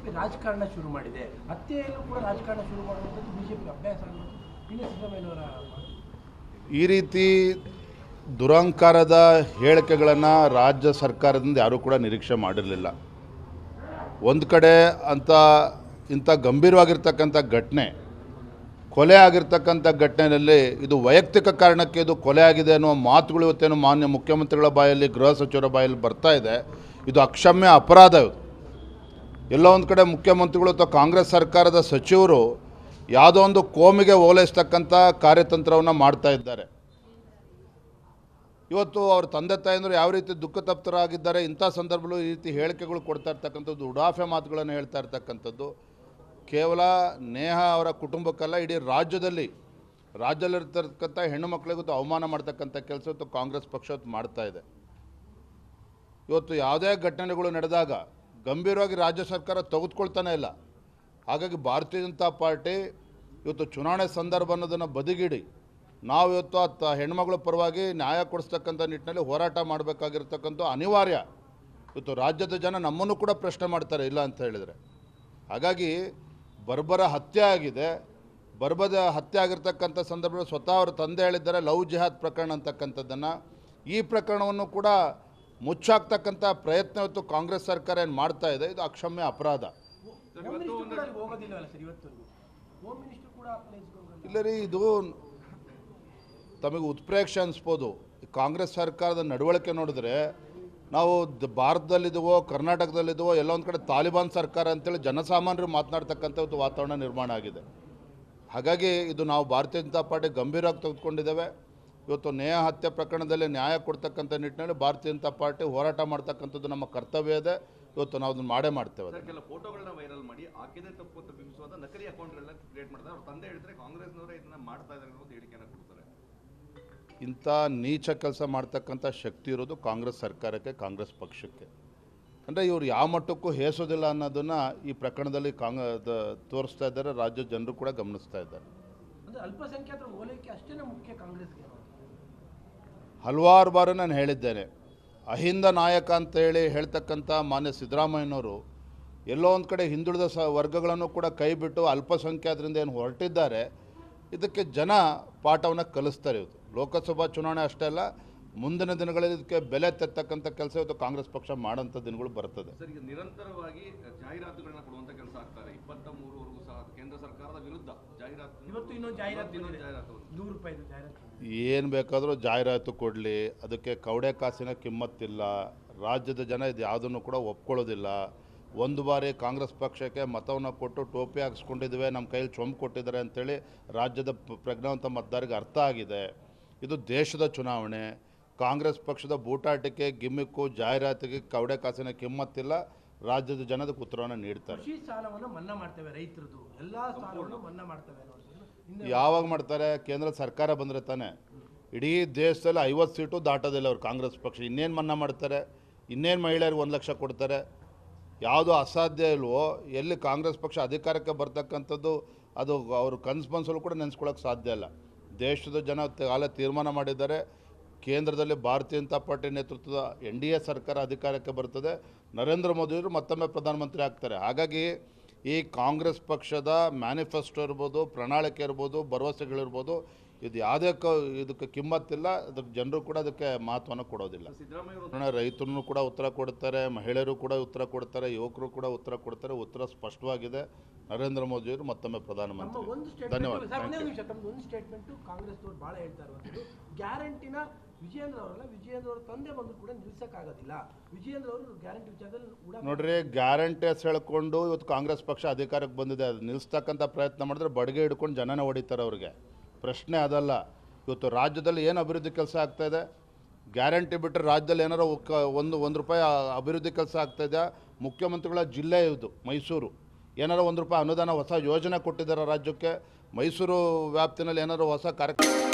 BJP ರಾಜಕಾರಣ ಶುರು ಮಾಡಿದೆ. ಹತ್ಯೆಯಲ್ಲೂ ಕೂಡ ರಾಜಕಾರಣ ಶುರು ಮಾಡುವಂಥದ್ದು ಬಿಜೆಪಿ ಅಭ್ಯಾಸ ಸಿದ್ದರಾಮಯ್ಯವರ ಸಿದ್ದರಾಮಯ್ಯನವರ ಈ ರೀತಿ ದುರಂಕಾರದ ಹೇಳಿಕೆಗಳನ್ನು ರಾಜ್ಯ ಸರ್ಕಾರದಿಂದ ಯಾರೂ ಕೂಡ ನಿರೀಕ್ಷೆ ಮಾಡಿರಲಿಲ್ಲ. ಒಂದು ಕಡೆ ಅಂತ ಇಂಥ ಗಂಭೀರವಾಗಿರ್ತಕ್ಕಂಥ ಘಟನೆ, ಕೊಲೆ ಆಗಿರ್ತಕ್ಕಂಥ ಘಟನೆಯಲ್ಲಿ ಇದು ವೈಯಕ್ತಿಕ ಕಾರಣಕ್ಕೆ ಇದು ಕೊಲೆ ಆಗಿದೆ ಅನ್ನುವ ಮಾತುಗಳು ಇವತ್ತೇನು ಮಾನ್ಯ ಮುಖ್ಯಮಂತ್ರಿಗಳ ಬಾಯಲ್ಲಿ, ಗೃಹ ಸಚಿವರ ಬಾಯಲ್ಲಿ ಬರ್ತಾ ಇದೆ. ಇದು ಅಕ್ಷಮ್ಯ ಅಪರಾಧ ಇದು ಎಲ್ಲೋ ಒಂದು ಕಡೆ ಮುಖ್ಯಮಂತ್ರಿಗಳು ಅಥವಾ ಕಾಂಗ್ರೆಸ್ ಸರ್ಕಾರದ ಸಚಿವರು ಯಾವುದೋ ಒಂದು ಕೋಮಿಗೆ ಓಲೈಸ್ತಕ್ಕಂಥ ಕಾರ್ಯತಂತ್ರವನ್ನು ಮಾಡ್ತಾ ಇದ್ದಾರೆ. ಇವತ್ತು ಅವ್ರ ತಂದೆ ತಾಯಂದರು ಯಾವ ರೀತಿ ದುಃಖ ತಪ್ತರಾಗಿದ್ದಾರೆ, ಇಂಥ ಸಂದರ್ಭಗಳು ಈ ರೀತಿ ಹೇಳಿಕೆಗಳು ಕೊಡ್ತಾ ಇರ್ತಕ್ಕಂಥದ್ದು, ಉಡಾಫೆ ಮಾತುಗಳನ್ನು ಹೇಳ್ತಾ ಇರ್ತಕ್ಕಂಥದ್ದು. ಕೇವಲ ನೇಹ ಅವರ ಕುಟುಂಬಕ್ಕಲ್ಲ, ಇಡೀ ರಾಜ್ಯದಲ್ಲಿ, ರಾಜ್ಯದಲ್ಲಿರ್ತಕ್ಕಂಥ ಹೆಣ್ಣು ಮಕ್ಕಳಿಗೂ ಅವಮಾನ ಮಾಡ್ತಕ್ಕಂಥ ಕೆಲಸ ಇವತ್ತು ಕಾಂಗ್ರೆಸ್ ಪಕ್ಷ ಮಾಡ್ತಾ ಇದೆ. ಇವತ್ತು ಯಾವುದೇ ಘಟನೆಗಳು ನಡೆದಾಗ ಗಂಭೀರವಾಗಿ ರಾಜ್ಯ ಸರ್ಕಾರ ತೆಗೆದುಕೊಳ್ತಾನೆ ಇಲ್ಲ. ಹಾಗಾಗಿ ಭಾರತೀಯ ಜನತಾ ಪಾರ್ಟಿ ಇವತ್ತು ಚುನಾವಣೆ ಸಂದರ್ಭ ಅನ್ನೋದನ್ನು ಬದಿಗಿಡಿ. ನಾವು ಇವತ್ತು ಆ ಹೆಣ್ಮಗಳ ಪರವಾಗಿ ನ್ಯಾಯ ಕೊಡಿಸ್ತಕ್ಕಂಥ ನಿಟ್ಟಿನಲ್ಲಿ ಹೋರಾಟ ಮಾಡಬೇಕಾಗಿರ್ತಕ್ಕಂಥ ಅನಿವಾರ್ಯ ಇವತ್ತು ರಾಜ್ಯದ ಜನ ನಮ್ಮನ್ನು ಕೂಡ ಪ್ರಶ್ನೆ ಮಾಡ್ತಾರೆ, ಇಲ್ಲ ಅಂತ ಹೇಳಿದರೆ. ಹಾಗಾಗಿ ಬರ್ಬರ ಹತ್ಯೆ ಆಗಿದೆ. ಬರ್ಬದ ಹತ್ಯೆ ಆಗಿರ್ತಕ್ಕಂಥ ಸಂದರ್ಭದಲ್ಲಿ ಸ್ವತಃ ಅವರ ತಂದೆ ಹೇಳಿದ್ದಾರೆ, ಲವ್ ಜಿಹಾದ್ ಪ್ರಕರಣ ಅಂತಕ್ಕಂಥದ್ದನ್ನು. ಈ ಪ್ರಕರಣವನ್ನು ಕೂಡ ಮುಚ್ಚಾಕ್ತಕ್ಕಂಥ ಪ್ರಯತ್ನ ಇವತ್ತು ಕಾಂಗ್ರೆಸ್ ಸರ್ಕಾರ ಏನು ಮಾಡ್ತಾ ಇದೆ ಇದು ಅಕ್ಷಮ್ಯ ಅಪರಾಧ. ಇಲ್ಲ ರೀ ಇದು ತಮಗೆ ಉತ್ಪ್ರೇಕ್ಷೆ ಅನಿಸ್ಬೋದು. ಈ ಕಾಂಗ್ರೆಸ್ ಸರ್ಕಾರದ ನಡವಳಿಕೆ ನೋಡಿದ್ರೆ ನಾವು ದ- ಭಾರತದಲ್ಲಿದ್ದೀವೋ ಕರ್ನಾಟಕದಲ್ಲಿದ್ದೀವೋ ಎಲ್ಲ ಒಂದು ಕಡೆ ತಾಲಿಬಾನ್ ಸರ್ಕಾರ ಅಂತೇಳಿ ಜನಸಾಮಾನ್ಯರು ಮಾತನಾಡ್ತಕ್ಕಂಥ ಒಂದು ವಾತಾವರಣ ನಿರ್ಮಾಣ ಆಗಿದೆ. ಹಾಗಾಗಿ ಇದು ನಾವು ಭಾರತೀಯ ಜನತಾ ಪಾರ್ಟಿ ಗಂಭೀರವಾಗಿ ತೆಗೆದುಕೊಂಡಿದ್ದೇವೆ. ಇವತ್ತು ನೇಹ ಹತ್ಯೆ ಪ್ರಕರಣದಲ್ಲಿ ನ್ಯಾಯ ಕೊಡ್ತಕ್ಕಂಥ ನಿಟ್ಟಿನಲ್ಲಿ ಭಾರತೀಯ ಜನತಾ ಪಾರ್ಟಿ ಹೋರಾಟ ಮಾಡ್ತಕ್ಕಂಥದ್ದು ನಮ್ಮ ಕರ್ತವ್ಯ ಇದೆ. ಇವತ್ತು ನಾವು ಅದನ್ನು ಮಾಡೇ ಮಾಡ್ತೇವೆ ಅದನ್ನ. ಕೆಲ ಫೋಟೋಗಳನ್ನ ವೈರಲ್ ಮಾಡಿ ಆಕೆದೇ ತಪ್ಪು ಅಂತ ಬಿಂಬಿಸುವಂತ ನಕಲಿ ಅಕೌಂಟ್ಗಳನ್ನ ಕ್ರಿಯೇಟ್ ಮಾಡ್ತಾರೆ. ಅವ್ರ ತಂದೆ ಹೇಳಿದ್ರೆ ಕಾಂಗ್ರೆಸ್ನವರೇ ಇದನ್ನ ಮಾಡ್ತಾ ಇದ್ದಾರೆ ಅನ್ನೋದು ಹೇಳಿಕೆಯನ್ನು ಕೊಡ್ತಾರೆ. ಇಂಥ ನೀಚ ಕೆಲಸ ಮಾಡ್ತಕ್ಕಂಥ ಶಕ್ತಿ ಇರೋದು ಕಾಂಗ್ರೆಸ್ ಸರ್ಕಾರಕ್ಕೆ ಕಾಂಗ್ರೆಸ್ ಪಕ್ಷಕ್ಕೆ. ಅಂದರೆ ಇವರು ಯಾವ ಮಟ್ಟಕ್ಕೂ ಹೇಸೋದಿಲ್ಲ ಅನ್ನೋದನ್ನು ಈ ಪ್ರಕರಣದಲ್ಲಿ ಕಾಂಗ್ ತೋರಿಸ್ತಾ ಇದ್ದಾರೆ. ರಾಜ್ಯದ ಜನರು ಕೂಡ ಗಮನಿಸ್ತಾ ಇದ್ದಾರೆ. ಅಂದ್ರೆ ಅಲ್ಪಸಂಖ್ಯಾತರ ಓಲೈಕೆ ಅಷ್ಟೇ ಮುಖ್ಯ ಕಾಂಗ್ರೆಸ್ಗೆ. ಹಲವಾರು ಬಾರಿ ನಾನು ಹೇಳಿದ್ದೇನೆ. ಅಹಿಂದ ನಾಯಕ ಅಂತೇಳಿ ಹೇಳ್ತಕ್ಕಂಥ ಮಾನ್ಯ ಸಿದ್ದರಾಮಯ್ಯನವರು ಎಲ್ಲೋ ಒಂದು ಕಡೆ ಹಿಂದುಳಿದ ಸ ವರ್ಗಗಳನ್ನು ಕೂಡ ಕೈಬಿಟ್ಟು ಅಲ್ಪಸಂಖ್ಯಾತರಿಂದ ಏನು ಹೊರಟಿದ್ದಾರೆ. ಇದಕ್ಕೆ ಜನ ಪಾಠವನ್ನು ಕಲಿಸ್ತಾರೆ ಇವತ್ತು ಲೋಕಸಭಾ ಚುನಾವಣೆ ಅಷ್ಟೇ ಅಲ್ಲ, ಮುಂದಿನ ದಿನಗಳಲ್ಲಿ ಇದಕ್ಕೆ ಬೆಲೆ ತೆತ್ತಕ್ಕಂಥ ಕೆಲಸ ಇವತ್ತು ಕಾಂಗ್ರೆಸ್ ಪಕ್ಷ ಮಾಡೋಂಥ ದಿನಗಳು ಬರ್ತದೆ. ನಿರಂತರವಾಗಿ ಜಾಹೀರಾತುಗಳನ್ನ ಕೊಡುವಂಥ ಕೆಲಸ ಆಗ್ತಾರೆ ಇಪ್ಪತ್ತ ಮೂರು ಕೇಂದ್ರ ಸರ್ಕಾರದ ವಿರುದ್ಧ ಜಾಹೀರಾತು ಇವತ್ತು ಇನ್ನೊಂದು ಜಾಹೀರಾತು ಇನ್ನೊಂದು ಬಂದಿದೆ. ಜಾಹೀರಾತು ನೂರು ರೂಪಾಯಿದು ಜಾಹೀರಾತು ಏನು ಬೇಕಾದರೂ ಜಾಹೀರಾತು ಕೊಡಲಿ. ಅದಕ್ಕೆ ಕವಡೆ ಕಾಸಿನ ಕಿಮ್ಮತ್ತಿಲ್ಲ. ರಾಜ್ಯದ ಜನ ಇದು ಯಾವುದನ್ನು ಕೂಡ ಒಪ್ಕೊಳ್ಳೋದಿಲ್ಲ. ಒಂದು ಬಾರಿ ಕಾಂಗ್ರೆಸ್ ಪಕ್ಷಕ್ಕೆ ಮತವನ್ನು ಕೊಟ್ಟು ಟೋಪಿ ಹಾಕ್ಸ್ಕೊಂಡಿದ್ದೇವೆ ನಮ್ಮ ಕೈಯಲ್ಲಿ ಚೊಂಬು ಕೊಟ್ಟಿದ್ದಾರೆ ಅಂತೇಳಿ ರಾಜ್ಯದ ಪ್ರಜ್ಞಾವಂತ ಮತದಾರಿಗೆ ಅರ್ಥ ಆಗಿದೆ. ಇದು ದೇಶದ ಚುನಾವಣೆ. ಕಾಂಗ್ರೆಸ್ ಪಕ್ಷದ ಬೂಟಾಟಿಕೆ ಗಿಮ್ಮಿಕ್ಕು ಜಾಹೀರಾತಿಗೆ ಕವಡೆ ಕಾಸಿನ ಕಿಮ್ಮತ್ತಿಲ್ಲ. ರಾಜ್ಯದ ಜನದ ಉತ್ತರವನ್ನು ನೀಡ್ತಾರೆ. ಕೃಷಿ ಸಾಲವನ್ನು ಮನ್ನಾ ಮಾಡ್ತೇವೆ ರೈತರದು. ಎಲ್ಲಾ ಸಾಲವನ್ನು ಮನ್ನಾ ಮಾಡ್ತೇವೆ ಅನ್ನೋದು ಹಿಂದೆ ಯಾವಾಗ ಮಾಡ್ತಾರೆ? ಕೇಂದ್ರ ಸರ್ಕಾರ ಬಂದರೆ ತಾನೆ. ಇಡೀ ದೇಶದಲ್ಲಿ ಐವತ್ತು ಸೀಟು ದಾಟೋದಿಲ್ಲ ಅವ್ರು ಕಾಂಗ್ರೆಸ್ ಪಕ್ಷ. ಇನ್ನೇನು ಮನ್ನಾ ಮಾಡ್ತಾರೆ? ಇನ್ನೇನು ಮಹಿಳೆಯರಿಗೆ ಒಂದು ಲಕ್ಷ ಕೊಡ್ತಾರೆ? ಯಾವುದು ಅಸಾಧ್ಯ ಇಲ್ವೋ ಎಲ್ಲಿ ಕಾಂಗ್ರೆಸ್ ಪಕ್ಷ ಅಧಿಕಾರಕ್ಕೆ ಬರ್ತಕ್ಕಂಥದ್ದು ಅದು ಅವರು ಕನಸು ಮನಸ್ಸಲ್ಲೂ ಕೂಡ ನೆನೆಸ್ಕೊಳ್ಳೋಕೆ ಸಾಧ್ಯ ಇಲ್ಲ. ದೇಶದ ಜನ ಕಾಲ ತೀರ್ಮಾನ ಮಾಡಿದ್ದಾರೆ. ಕೇಂದ್ರದಲ್ಲಿ ಭಾರತೀಯ ಜನತಾ ಪಾರ್ಟಿ ನೇತೃತ್ವದ ಎನ್ ಡಿ ಎ ಸರ್ಕಾರ ಅಧಿಕಾರಕ್ಕೆ ಬರ್ತದೆ ನರೇಂದ್ರ ಮೋದಿಯವರು ಮತ್ತೊಮ್ಮೆ ಪ್ರಧಾನಮಂತ್ರಿ ಆಗ್ತಾರೆ. ಹಾಗಾಗಿ ಈ ಕಾಂಗ್ರೆಸ್ ಪಕ್ಷದ ಮ್ಯಾನಿಫೆಸ್ಟೋ ಇರ್ಬೋದು ಪ್ರಣಾಳಿಕೆ ಇರ್ಬೋದು ಭರವಸೆಗಳಿರ್ಬೋದು ಇದು ಯಾವುದೇ ಕ ಇದಕ್ಕೆ ಕಿಮ್ಮತ್ತಿಲ್ಲ. ಅದಕ್ಕೆ ಜನರು ಕೂಡ ಅದಕ್ಕೆ ಮಹತ್ವನ ಕೊಡೋದಿಲ್ಲ. ರೈತರು ಕೂಡ ಉತ್ತರ ಕೊಡ್ತಾರೆ ಮಹಿಳೆಯರು ಕೂಡ ಉತ್ತರ ಕೊಡ್ತಾರೆ ಯುವಕರು ಕೂಡ ಉತ್ತರ ಕೊಡ್ತಾರೆ. ಉತ್ತರ ಸ್ಪಷ್ಟವಾಗಿದೆ. ನರೇಂದ್ರ ಮೋದಿಯವರು ಮತ್ತೊಮ್ಮೆ ಪ್ರಧಾನಮಂತ್ರಿ. ಧನ್ಯವಾದ. ವಿಜಯೇಂದ್ರ ವಿಜಯೇಂದ್ರ ತಂದೆ ಬಂದು ಕೂಡ ವಿಜಯೇಂದ್ರ ಅವರು ಗ್ಯಾರಂಟಿ ವಿಚಾರದಲ್ಲಿ ನೋಡ್ರಿ ಹೇಳ್ಕೊಂಡು ಇವತ್ತು ಕಾಂಗ್ರೆಸ್ ಪಕ್ಷ ಅಧಿಕಾರಕ್ಕೆ ಬಂದಿದೆ. ಅದು ನಿಲ್ಲಿಸ್ತಕ್ಕಂಥ ಪ್ರಯತ್ನ ಮಾಡಿದ್ರೆ ಬಡಗೆ ಹಿಡ್ಕೊಂಡು ಜನನೇ ಹೊಡಿತಾರೆ ಅವ್ರಿಗೆ. ಪ್ರಶ್ನೆ ಅದಲ್ಲ. ಇವತ್ತು ರಾಜ್ಯದಲ್ಲಿ ಏನು ಅಭಿವೃದ್ಧಿ ಕೆಲಸ ಆಗ್ತಾ ಇದೆ? ಗ್ಯಾರಂಟಿ ಬಿಟ್ಟರೆ ರಾಜ್ಯದಲ್ಲಿ ಏನಾರು ಒಂದು ಒಂದು ರೂಪಾಯಿ ಅಭಿವೃದ್ಧಿ ಕೆಲಸ ಆಗ್ತಾ ಇದೆಯಾ? ಮುಖ್ಯಮಂತ್ರಿಗಳ ಜಿಲ್ಲೆ ಇದು, ಮೈಸೂರು. ಏನಾರು ಒಂದು ರೂಪಾಯಿ ಅನುದಾನ ಹೊಸ ಯೋಜನೆ ಕೊಟ್ಟಿದ್ದಾರೆ ರಾಜ್ಯಕ್ಕೆ? ಮೈಸೂರು ವ್ಯಾಪ್ತಿನಲ್ಲಿ ಏನಾರು ಹೊಸ ಕಾರ್ಯಕ್ರಮ